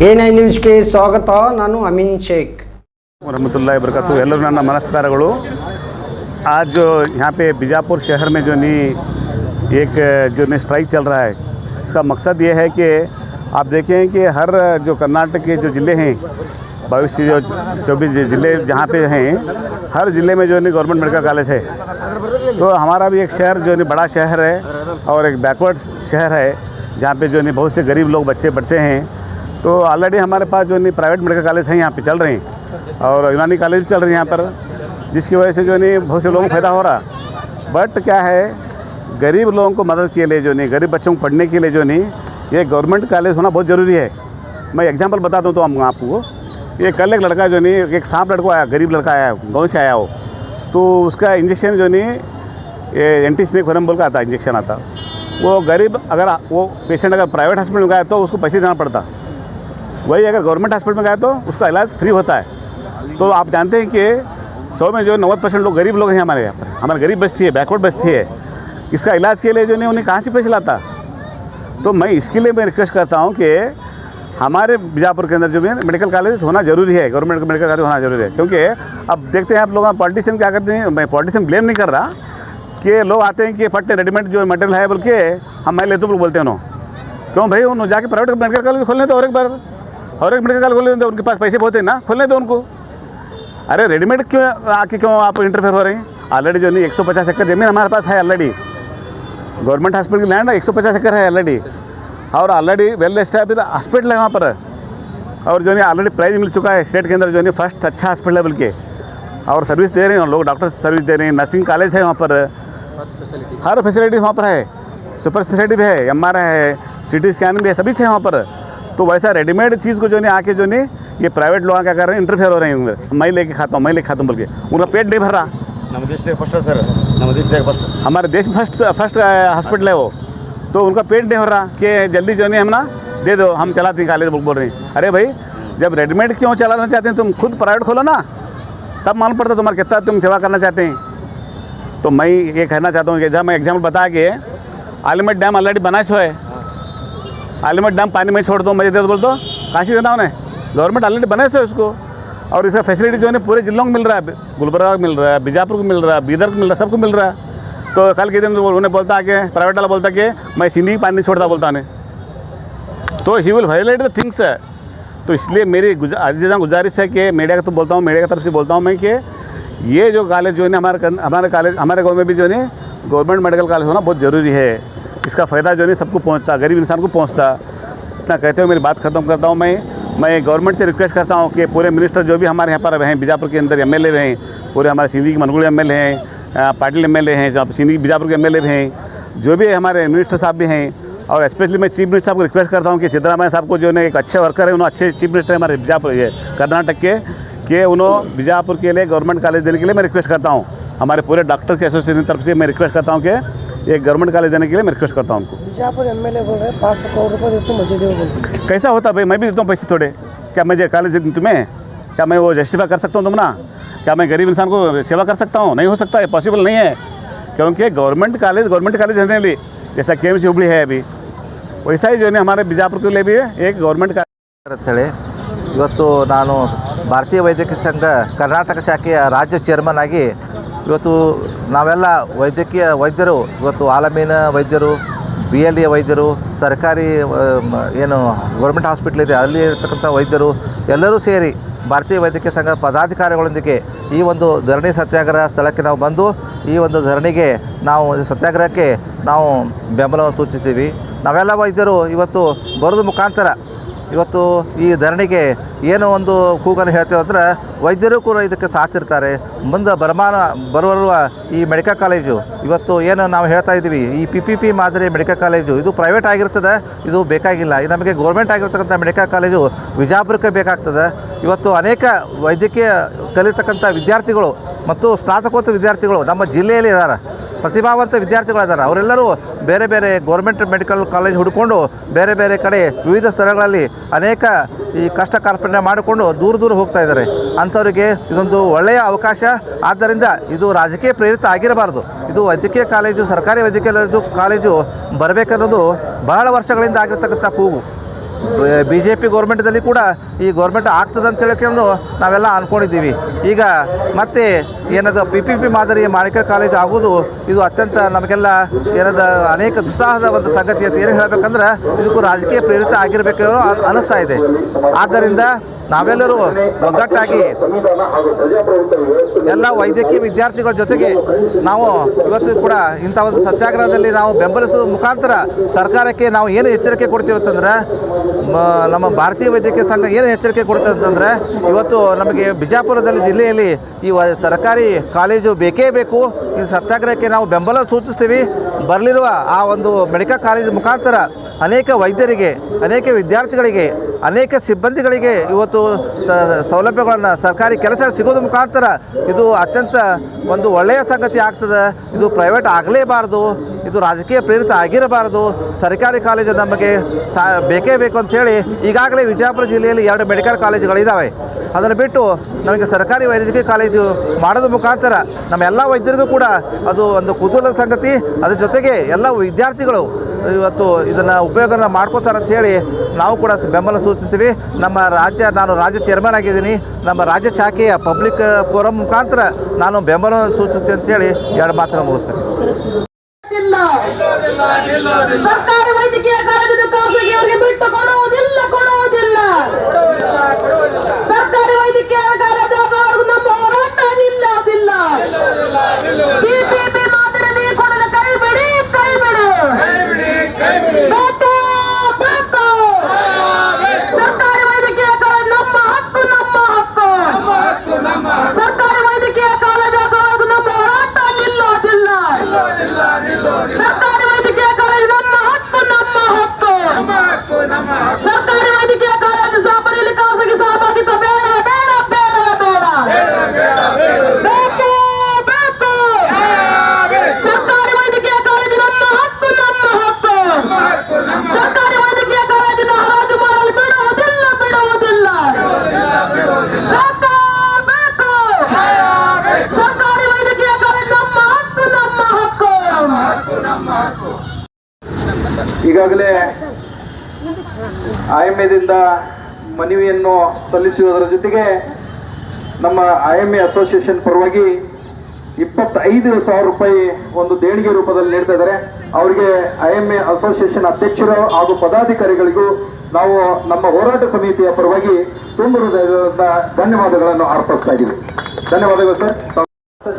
A nine ನ್ಯೂಸ್ಗೆ ಸ್ವಾಗತ ನಾನು ಅಮೀನ್ ಶೇಖ್ रहमतुल्लाह बरकत ಎಲ್ಲರೂ ನನ್ನ ನಮಸ್ಕಾರಗಳು आज जो यहाँ पे बीजापुर शहर में जो नहीं एक जो नहीं स्ट्राइक चल रहा है इसका मकसद ये है कि आप देखें कि हर जो कर्नाटक के जो ज़िले हैं बाईस जो चौबीस ज़िले जहाँ पे हैं हर ज़िले में जो नहीं गवर्नमेंट मेडिकल कॉलेज है तो हमारा भी एक शहर जो नहीं बड़ा शहर है और एक बैकवर्ड शहर है जहाँ पे जो नहीं बहुत से गरीब लोग बच्चे पढ़ते हैं तो ऑलरेडी हमारे पास जो नहीं प्राइवेट मेडिकल कॉलेज हैं, यहाँ पे चल रहे हैं। और यूनानी कॉलेज भी चल रहे हैं यहाँ पर, जिसकी वजह से जो नहीं बहुत से लोगों को फ़ायदा हो रहा। बट क्या है, गरीब लोगों को मदद के लिए जो नहीं गरीब बच्चों को पढ़ने के लिए जो नहीं ये गवर्नमेंट कॉलेज होना बहुत ज़रूरी है। मैं एग्ज़ाम्पल बता दूँ तो हम आपको, ये कल एक लड़का जो नहीं एक सांप लड़का आया, गरीब लड़का आया, गाँव से आया हो तो उसका इंजेक्शन जो नहीं ये एंटी स्नेक वेनम बोल का आता इंजेक्शन आता। वो गरीब, अगर वो पेशेंट अगर प्राइवेट हॉस्पिटल में गया तो उसको पैसे देना पड़ता। वही अगर गवर्नमेंट हॉस्पिटल में गए तो उसका इलाज फ्री होता है। तो आप जानते हैं कि सौ में जो नब्बे परसेंट लोग गरीब लोग हैं हमारे यहाँ पर। हमारे गरीब बस्ती है बैकवर्ड बस्ती है। इसका इलाज के लिए जो नहीं, उन्हें कहाँ से पैसे लाता? तो मैं इसके लिए मैं रिक्वेस्ट करता हूँ कि हमारे बीजापुर के अंदर जो भी मेडिकल कॉलेज होना ज़रूरी है गवर्नमेंट का मेडिकल कॉलेज होना ज़रूरी है। क्योंकि अब देखते हैं आप लोग पॉलिटिशियन क्या करते हैं, मैं पॉलिटिशियन ब्लेम नहीं कर रहा कि लोग आते हैं कि फट रेडीमेड जो मटेरियल है बोल के हम मैं लेते बोल बोलते हैं उन्होंने क्यों भाई, उन्होंने जाके प्राइवेट मेडिकल कॉलेज खोलने तो और एक बार और एक मेडिकल खोलने दो उनके पास पैसे बहुत है ना खोलने दो उनको। अरे रेडीमेड क्यों आके क्यों आप इंटरफेयर हो रहे हैं? ऑलरेडी जो नहीं एक सौ पचास एकड़ ज़मीन हमारे पास है ऑलरेडी गवर्नमेंट हॉस्पिटल की लैंड एक सौ पचास एकड़ है ऑलरेडी और ऑलरेडी वेल एस्टैब्लिश हॉस्पिटल है वहाँ पर। और जो नहीं ऑलरेडी प्राइज मिल चुका है स्टेट के अंदर जो नहीं फ़र्स्ट अच्छा हॉस्पिटल है बल्कि और सर्विस दे रहे हैं लोग डॉक्टर सर्विस दे रहे हैं नर्सिंग कॉलेज है वहाँ पर। हर फैसिलिटी वहाँ पर है। सुपर स्पेशलिटी भी है एम है सी टी स्कैन भी है सभी है वहाँ पर। तो वैसा रेडीमेड चीज़ को जो नहीं आके जो नहीं ये प्राइवेट लोग क्या कर रहे हैं इंटरफेयर हो रहे हैं मैं लेके खाता हूँ मैं लेके खाता हूँ बोल के। उनका पेट नहीं भर रहा। फ़र्स्ट है सर फ़र्स्ट हमारे देश में फ़र्स्ट फ़र्स्ट हॉस्पिटल है वो। तो उनका पेट नहीं भर रहा कि जल्दी जो नहीं हम ना दे दो हम चलाते हैं कॉलेज बोल रहे हैं। अरे भाई जब रेडीमेड क्यों चलाना चाहते हैं? तुम खुद प्राइवेट खोलो ना। तब मालूम पड़ता तुम्हारा कितना तुम सेवा करना चाहते हैं। तो मैं ये कहना चाहता हूँ कि जब मैं एग्ज़ाम्पल बता के आलिमेट डैम ऑलरेडी बना सो है। आलिमेट डैम पानी में छोड़ दो मुझे दे बोल दो। काशी देना उन्हें गवर्नमेंट ऑलरेडी बने से उसको। और इसका फैसिलिटी जो है पूरे जिलों को मिल रहा है, गुलबर्गा को मिल रहा है, बीजापुर को मिल रहा है, बीदर को मिल रहा है, सबको मिल रहा है। तो कल के दिन उन्हें बोलता कि प्राइवेट वाला बोलता कि, मैं सिंधी पानी नहीं छोड़ता, बोलता उन्हें। तो he will violate the things है। तो इसलिए मेरी गुजा- गुजारिश है कि मीडिया का तो बोलता हूँ मीडिया की तरफ़ से बोलता हूँ मैं कि, ये जो कॉलेज जो है हमारे हमारे कॉलेज हमारे गाँव में भी जो है गवर्नमेंट मेडिकल कॉलेज होना बहुत ज़रूरी है। इसका फ़ायदा जो है सबको पहुँचता, गरीब इंसान को पहुँचता। इतना कहते हुए मेरी बात ख़त्म करता हूँ मैं। मैं गवर्नमेंट से रिक्वेस्ट करता हूँ कि पूरे मिनिस्टर जो भी हमारे यहाँ पर हैं बीजापुर के अंदर एम एल हैं पूरे हमारे सिंधी के मनगुड़ एम एल हैं पाटिल एम हैं, जो सिंधी, बीजापुर के एम भी हैं जो भी हमारे मिनिस्टर साहब भी हैं, और स्पेशली मैं चीफ मिनिस्टर साहब को रिक्वेस्ट करता हूँ कि सिद्धरामैया साहब को जो है एक अच्छे वर्कर है, उन्होंने अच्छे चीफ मिनिस्टर हमारे बीजापुर कर्नाटक के, कि उन्होंने बीजापुर के लिए गवर्नमेंट कॉलेज देने के लिए मैं रिक्वेस्ट करता हूँ। हमारे पूरे डॉक्टर के एसोसिएशन की तरफ़ से मैं रिक्वेस्ट करता हूँ कि एक गवर्नमेंट कॉलेज देने के लिए मैं रिक्वेस्ट करता हूँ उनको बीजापुर एमएलए बोल रहे हैं पाँच सौ करोड़ रुपए देते मुझे दो बोलते कैसा होता भाई मैं भी देता हूँ पैसे थोड़े क्या मैं कॉलेज दे दूँ तुम्हें क्या मैं वो जस्टिफाई कर सकता हूँ तुम ना क्या मैं गरीब इंसान को सेवा कर सकता हूँ नहीं हो सकता है पॉसिबल नहीं है क्योंकि गवर्नमेंट कॉलेज गवर्नमेंट कॉलेज रहने लिए जैसा के एम सी हुबली है अभी वैसा ही जो है ना हमारे बीजापुर के लिए भी एक गवर्नमेंट का ಅಂತೇಳಿ ಇವತ್ತು ನಾನು ಭಾರತೀಯ ವೈದ್ಯಕೀಯ ಸಂಘ ಕರ್ನಾಟಕ ಶಾಖೆಯ ರಾಜ್ಯ ಚೇರ್ಮನ್ ಆಗಿ ಇವತ್ತು ನಾವೆಲ್ಲ ವೈದ್ಯಕೀಯ ವೈದ್ಯರು, ಇವತ್ತು ಆಲಮೀನ ವೈದ್ಯರು ಬಿ ಎಲ್ ಎ ವೈದ್ಯರು, ಸರ್ಕಾರಿ ಏನು ಗೌರ್ಮೆಂಟ್ ಹಾಸ್ಪಿಟ್ಲ್ ಇದೆ, ಅಲ್ಲಿ ಇರ್ತಕ್ಕಂಥ ವೈದ್ಯರು, ಎಲ್ಲರೂ ಸೇರಿ ಭಾರತೀಯ ವೈದ್ಯಕೀಯ ಸಂಘದ ಪದಾಧಿಕಾರಿಗಳೊಂದಿಗೆ ಈ ಒಂದು ಧರಣಿ ಸತ್ಯಾಗ್ರಹ ಸ್ಥಳಕ್ಕೆ ನಾವು ಬಂದು, ಈ ಒಂದು ಧರಣಿಗೆ ನಾವು ಸತ್ಯಾಗ್ರಹಕ್ಕೆ ನಾವು ಬೆಂಬಲವನ್ನು ಸೂಚಿಸ್ತೀವಿ. ನಾವೆಲ್ಲ ವೈದ್ಯರು ಇವತ್ತು ಬರೋದು ಮುಖಾಂತರ ಇವತ್ತು ಈ ಧರಣಿಗೆ ಏನೋ ಒಂದು ಕೂಗನ್ನು ಹೇಳ್ತೇವೆ ಅಂದ್ರೆ ವೈದ್ಯರು ಕೂಡ ಇದಕ್ಕೆ ಸಾಥಿರ್ತಾರೆ. ಮುಂದೆ ಬರಮಾನ ಬರುವ ಈ ಮೆಡಿಕಲ್ ಕಾಲೇಜು, ಇವತ್ತು ಏನು ನಾವು ಹೇಳ್ತಾ ಇದ್ದೀವಿ, ಈ ಪಿ ಪಿ ಪಿ ಮಾದರಿ ಮೆಡಿಕಲ್ ಕಾಲೇಜು, ಇದು ಪ್ರೈವೇಟ್ ಆಗಿರ್ತದೆ, ಇದು ಬೇಕಾಗಿಲ್ಲ. ಇದು ನಮಗೆ ಗೌರ್ಮೆಂಟ್ ಆಗಿರ್ತಕ್ಕಂಥ ಮೆಡಿಕಲ್ ಕಾಲೇಜು ವಿಜಾಪುರಕ್ಕೆ ಬೇಕಾಗ್ತದೆ. ಇವತ್ತು ಅನೇಕ ವೈದ್ಯಕೀಯ ಕಲಿತಕ್ಕಂಥ ವಿದ್ಯಾರ್ಥಿಗಳು ಮತ್ತು ಸ್ನಾತಕೋತ್ತರ ವಿದ್ಯಾರ್ಥಿಗಳು ನಮ್ಮ ಜಿಲ್ಲೆಯಲ್ಲಿ ಇದ್ದಾರೆ ಪ್ರತಿಭಾವಂತ ವಿದ್ಯಾರ್ಥಿಗಳಿದ್ದಾರೆ ಅವರೆಲ್ಲರೂ ಬೇರೆ ಬೇರೆ ಗೌರ್ಮೆಂಟ್ ಮೆಡಿಕಲ್ ಕಾಲೇಜ್ ಹುಡ್ಕೊಂಡು ಬೇರೆ ಬೇರೆ ಕಡೆ ವಿವಿಧ ಸ್ಥಳಗಳಲ್ಲಿ ಅನೇಕ ಈ ಕಷ್ಟ ಕಾರ್ಪಣ್ಯ ಮಾಡಿಕೊಂಡು ದೂರ ದೂರ ಹೋಗ್ತಾ ಇದ್ದಾರೆ. ಅಂಥವರಿಗೆ ಇದೊಂದು ಒಳ್ಳೆಯ ಅವಕಾಶ. ಆದ್ದರಿಂದ ಇದು ರಾಜಕೀಯ ಪ್ರೇರಿತ ಆಗಿರಬಾರ್ದು. ಇದು ವೈದ್ಯಕೀಯ ಕಾಲೇಜು, ಸರ್ಕಾರಿ ವೈದ್ಯಕೀಯ ಕಾಲೇಜು ಬರಬೇಕನ್ನೋದು ಬಹಳ ವರ್ಷಗಳಿಂದ ಆಗಿರ್ತಕ್ಕಂಥ ಕೂಗು. ಬಿ ಜೆ ಪಿ ಗೌರ್ಮೆಂಟ್ದಲ್ಲಿ ಕೂಡ ಈ ಗೌರ್ಮೆಂಟ್ ಆಗ್ತದೆ ಅಂತ ಹೇಳ್ಕೊಂಡು ನಾವೆಲ್ಲ ಅಂದ್ಕೊಂಡಿದ್ದೀವಿ ಈಗ ಮತ್ತೆ ಏನದು ಪಿ ಪಿ ಪಿ ಮಾದರಿಯ ಮಾಣಿಕ ಕಾಲೇಜ್ ಆಗೋದು ಇದು ಅತ್ಯಂತ ನಮಗೆಲ್ಲ ಏನದ ಅನೇಕ ದುಸ್ಸಾಹದ ಒಂದು ಸಂಗತಿ ಅಂತ ಏನು ಹೇಳಬೇಕಂದ್ರೆ ಇದಕ್ಕೂ ರಾಜಕೀಯ ಪ್ರೇರಿತ ಆಗಿರಬೇಕು ಅನ್ನಿಸ್ತಾ ಇದೆ. ಆದ್ದರಿಂದ ನಾವೆಲ್ಲರೂ ಒಗ್ಗಟ್ಟಾಗಿ ಎಲ್ಲ ವೈದ್ಯಕೀಯ ವಿದ್ಯಾರ್ಥಿಗಳ ಜೊತೆಗೆ ನಾವು ಇವತ್ತು ಕೂಡ ಇಂಥ ಒಂದು ಸತ್ಯಾಗ್ರಹದಲ್ಲಿ ನಾವು ಬೆಂಬಲಿಸುವ ಮುಖಾಂತರ ಸರ್ಕಾರಕ್ಕೆ ನಾವು ಏನು ಎಚ್ಚರಿಕೆ ಕೊಡ್ತೀವಿ ಅಂತಂದ್ರೆ ನಮ್ಮ ಭಾರತೀಯ ವೈದ್ಯಕೀಯ ಸಂಘ ಏನು ಎಚ್ಚರಿಕೆ ಕೊಡ್ತದೆ ಅಂತಂದರೆ, ಇವತ್ತು ನಮಗೆ ಬಿಜಾಪುರದಲ್ಲಿ ಜಿಲ್ಲೆಯಲ್ಲಿ ಈ ಸರ್ಕಾರಿ ಕಾಲೇಜು ಬೇಕೇ ಬೇಕು. ಈ ಸತ್ಯಾಗ್ರಹಕ್ಕೆ ನಾವು ಬೆಂಬಲ ಸೂಚಿಸ್ತೀವಿ. ಬರಲಿರುವ ಆ ಒಂದು ಮೆಡಿಕಲ್ ಕಾಲೇಜು ಮುಖಾಂತರ ಅನೇಕ ವೈದ್ಯರಿಗೆ, ಅನೇಕ ವಿದ್ಯಾರ್ಥಿಗಳಿಗೆ ಅನೇಕ ಸಿಬ್ಬಂದಿಗಳಿಗೆ ಇವತ್ತು ಸೌಲಭ್ಯಗಳನ್ನು, ಸರ್ಕಾರಿ ಕೆಲಸ ಸಿಗೋದ್ರ ಮುಖಾಂತರ ಇದು ಅತ್ಯಂತ ಒಂದು ಒಳ್ಳೆಯ ಸಂಗತಿ ಆಗ್ತದೆ. ಇದು ಪ್ರೈವೇಟ್ ಆಗಲೇಬಾರ್ದು. ಇದು ರಾಜಕೀಯ ಪ್ರೇರಿತ ಆಗಿರಬಾರ್ದು. ಸರ್ಕಾರಿ ಕಾಲೇಜು ನಮಗೆ ಸಾ, ಬೇಕೇ ಬೇಕು ಅಂಥೇಳಿ ಈಗಾಗಲೇ ವಿಜಯಪುರ ಜಿಲ್ಲೆಯಲ್ಲಿ ಎರಡು ಮೆಡಿಕಲ್ ಕಾಲೇಜುಗಳಿದ್ದಾವೆ ಅದನ್ನು ಬಿಟ್ಟು ನಮಗೆ ಸರ್ಕಾರಿ ವೈದ್ಯಕೀಯ ಕಾಲೇಜು ಮಾಡೋದ್ರ ಮುಖಾಂತರ ನಮ್ಮ ಎಲ್ಲ ವೈದ್ಯರಿಗೂ ಕೂಡ ಅದು ಒಂದು ಕುತೂಹಲದ ಸಂಗತಿ. ಅದರ ಜೊತೆಗೆ ಎಲ್ಲ ವಿದ್ಯಾರ್ಥಿಗಳು ಇವತ್ತು ಇದನ್ನು ಉಪಯೋಗನ ಮಾಡ್ಕೋತಾರೆ ಅಂತ ಹೇಳಿ ನಾವು ಕೂಡ ಸ- ಬೆಂಬಲ ಸೂಚಿಸ್ತೀವಿ. ನಮ್ಮ ರಾಜ್ಯ ನಾನು ರಾಜ್ಯ ಚೇರ್ಮನ್ ಆಗಿದ್ದೀನಿ. ನಮ್ಮ ರಾಜ್ಯ ಶಾಖೆಯ ಪಬ್ಲಿಕ್ ಫೋರಂ ಮುಖಾಂತರ ನಾನು ಬೆಂಬಲ ಸೂಚಿಸ್ತೀನಿ ಅಂತ ಹೇಳಿ ಎರಡು ಮಾತನ್ನು ಮುಗಿಸ್ತೀನಿ. ಇಲ್ಲ ಸರ್ಕಾರಿ ವೈದ್ಯಕೀಯ ಕಾಲೇಜಿನ ಖಾಸಗಿಯವರಿಗೆ ಬಿಟ್ಟು ಕೊಡುವುದಿಲ್ಲ ಕೊಡುವುದಿಲ್ಲ ಸರ್ಕಾರಿ ವೈದ್ಯಕೀಯ ಕಾಲೇಜು ನಮ್ಮ ಹೋರಾಟ ನಿಲ್ಲೋದಿಲ್ಲ ಬಿಪಿಪಿ ಮಾದರಿ ಕೊಡಲು ಕೈ ಬಿಡಿ ಕೈ ಬಿಡಿ ಬೇಕು, ಬೇಕು. ಸರ್ಕಾರಿ ವೈದ್ಯಕೀಯ ಕಾಲೇಜು ನಮ್ಮ ಹಕ್ಕು ನಮ್ಮ ಹಕ್ಕು ಸರ್ಕಾರಿ ವೈದ್ಯಕೀಯ ಕಾಲೇಜು ಆಗುವಾಗ ನಮ್ಮ ಹೋರಾಟ ನಿಲ್ಲೋದಿಲ್ಲ ಸರ್ಕಾರಿ ವೈದ್ಯಕೀಯ ಕಾಲೇಜು ನಮ್ಮ ಹಕ್ಕು ನಮ್ಮ ಹಕ್ಕು ಸರ್ಕಾರಿ ವೈದ್ಯಕೀಯ ಕಾಲೇಜು ಸ್ಥಾಪನೆಯಲ್ಲಿ ಖಾಸಗಿ ಸಹಭಾಗಿತ್ವ ಬೇಡ ಬೇಡ ಬೇಡ ಬೇಡ ಬೇಕು ಬೇಕು ಸರ್ಕಾರಿ ವೈದ್ಯಕೀಯ ಕಾಲೇಜು ನಮ್ಮ ಹಕ್ಕು ನಮ್ಮ ಹಕ್ಕು ಸರ್ಕಾರಿ ವೈದ್ಯಕೀಯ ಕಾಲೇಜಿನ ಹರಾಜು ಮಾಡಲು ಬಿಡುವುದಿಲ್ಲ ಬಿಡುವುದಿಲ್ಲ ಬೇಕು ಬೇಕು ಸರ್ಕಾರಿ ವೈದ್ಯಕೀಯ ಕಾಲೇಜು ನಮ್ಮ ಹಕ್ಕು ನಮ್ಮ ಹಕ್ಕು ಈಗಾಗಲೇ ಐ ಎಂ ಎದಿಂದ ಮನವಿಯನ್ನು ಸಲ್ಲಿಸುವುದರ ಜೊತೆಗೆ ನಮ್ಮ ಐ ಎಂ ಎ ಅಸೋಸಿಯೇಷನ್ ಪರವಾಗಿ ಇಪ್ಪತ್ತೈದು ಸಾವಿರ ರೂಪಾಯಿ ಒಂದು ದೇಣಿಗೆ ರೂಪದಲ್ಲಿ ನೀಡ್ತಾ ಇದ್ದಾರೆ. ಅವರಿಗೆ ಐ ಎಂ ಎ ಅಸೋಸಿಯೇಷನ್ ಅಧ್ಯಕ್ಷರು ಹಾಗೂ ಪದಾಧಿಕಾರಿಗಳಿಗೂ ನಾವು ನಮ್ಮ ಹೋರಾಟ ಸಮಿತಿಯ ಪರವಾಗಿ ತುಂಬ ಧನ್ಯವಾದಗಳನ್ನು ಅರ್ಪಿಸ್ತಾ ಇದ್ದೀವಿ. ಧನ್ಯವಾದಗಳು ಸರ್.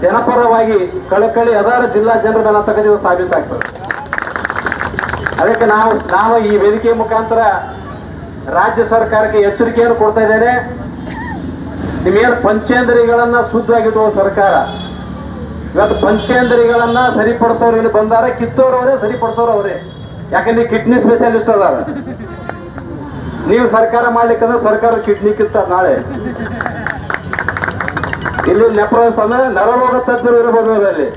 ಜನಪರವಾಗಿ ಕಳಕಳಿ ಅದಾರ ಜಿಲ್ಲಾ ಜನರ ಮೇಲೆ ಸಾಬೀತಾಗ್ತದೆ. ಅದಕ್ಕೆ ನಾವು ನಾವು ಈ ವೇದಿಕೆಯ ಮುಖಾಂತರ ರಾಜ್ಯ ಸರ್ಕಾರಕ್ಕೆ ಎಚ್ಚರಿಕೆಯನ್ನು ಕೊಡ್ತಾ ಇದ್ದೇನೆ. ನಿಮ್ಗೇನು ಪಂಚೇಂದ್ರಿಗಳನ್ನ ಶುದ್ಧವಾಗಿಡುವ ಸರ್ಕಾರ. ಇವತ್ತು ಪಂಚೇಂದ್ರಿಗಳನ್ನ ಸರಿಪಡಿಸೋರು ಇಲ್ಲಿ ಬಂದಾರ ಕಿತ್ತೋರು ಅವರೇ ಸರಿಪಡಿಸೋರು ಅವರೇ. ಯಾಕಂದ್ರೆ ಕಿಡ್ನಿ ಸ್ಪೆಷಲಿಸ್ಟ್ ಅದಾರ? ನೀವು ಸರ್ಕಾರ ಮಾಡ್ಲಿಕ್ಕಂದ್ರೆ ಸರ್ಕಾರ ಕಿಡ್ನಿ ಕಿತ್ತಾರ ನಾಳೆ. ಇಲ್ಲಿ ನೆಪ್ರೋಸ್ ಅಂದ್ರೆ ನರರೋಗ ತಜ್ಞರು ಇರಬಹುದು ಅದರಲ್ಲಿ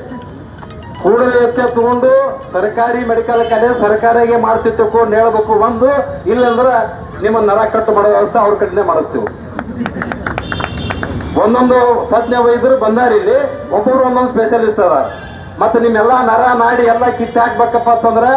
ಕೂಡಲೇ ತಗೊಂಡು ಸರ್ಕಾರಿ ಮೆಡಿಕಲ್ ಕಾಲೇಜ್ ಸರ್ಕಾರಿಗೆ ಮಾಡ್ತೀವಿ ಅಂತ ಹೇಳ್ಬೇಕು ಒಂದು ಇಲ್ಲಂದ್ರೆ ನಿಮ್ಮ ನರ ಕಟ್ಟು ಮಾಡೋ ವ್ಯವಸ್ಥೆ ಅವ್ರ ಕಟ್ಟಿನೇ ಮಾಡಿಸ್ತೀವಿ. ಒಂದೊಂದು ತಜ್ಞ ವೈದ್ಯರು ಬಂದಾರ ಇಲ್ಲಿ ಒಬ್ಬರು ಒಂದೊಂದು ಸ್ಪೆಷಲಿಸ್ಟ್ ಅದ ಮತ್ತೆ ನಿಮ್ಮೆಲ್ಲ ನರ ನಾಡಿ ಎಲ್ಲ ಕಿತ್ತು ಅಂತಂದ್ರೆ ಅಂತಂದ್ರ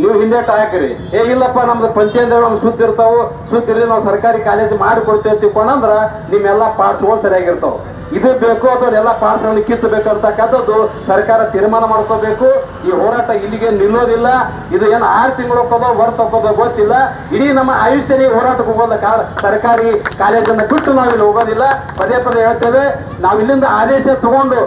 ನೀವು ಹಿಂದೆ ಹಾಕ್ರಿ ಏ, ಇಲ್ಲಪ್ಪ, ನಮ್ದು ಪಂಚಾಯತ್ ನಮ್ಗೆ ಸುತ್ತಿರ್ತಾವು ಸುತ್ತಿರಲಿ ನಾವು ಸರ್ಕಾರಿ ಕಾಲೇಜ್ ಮಾಡಿ ಕೊಡ್ತೇವೆ ತಿಳ್ಕೊಂಡಂದ್ರ ನಿಮ್ಮೆಲ್ಲ ಪಾರ್ಟ್ಸ್ಗಳು ಸರಿಯಾಗಿರ್ತಾವ ಇದು ಬೇಕು ಅಥವಾ ಎಲ್ಲ ಪಾರ್ಟ್ಸ್ಗಳನ್ನ ಕಿತ್ತಬೇಕು ಅಂತಕ್ಕಂಥದ್ದು ಸರ್ಕಾರ ತೀರ್ಮಾನ ಮಾಡ್ಕೋಬೇಕು. ಈ ಹೋರಾಟ ಇಲ್ಲಿಗೆ ನಿಲ್ಲೋದಿಲ್ಲ. ಇದು ಏನು ಆರು ತಿಂಗಳು ಹೋಗೋದೋ ವರ್ಷ ಹೋಗೋದೋ ಗೊತ್ತಿಲ್ಲ. ಇಡೀ ನಮ್ಮ ಆಯುಷ್ಯನೇ ಹೋರಾಟಕ್ಕೆ ಹೋಗೋದ ಸರ್ಕಾರಿ ಕಾಲೇಜನ್ನು ಬಿಟ್ಟು ನಾವು ಇಲ್ಲಿ ಹೋಗೋದಿಲ್ಲ. ಪದೇ ಪದೇ ಹೇಳ್ತೇವೆ, ನಾವು ಇಲ್ಲಿಂದ ಆದೇಶ ತಗೊಂಡು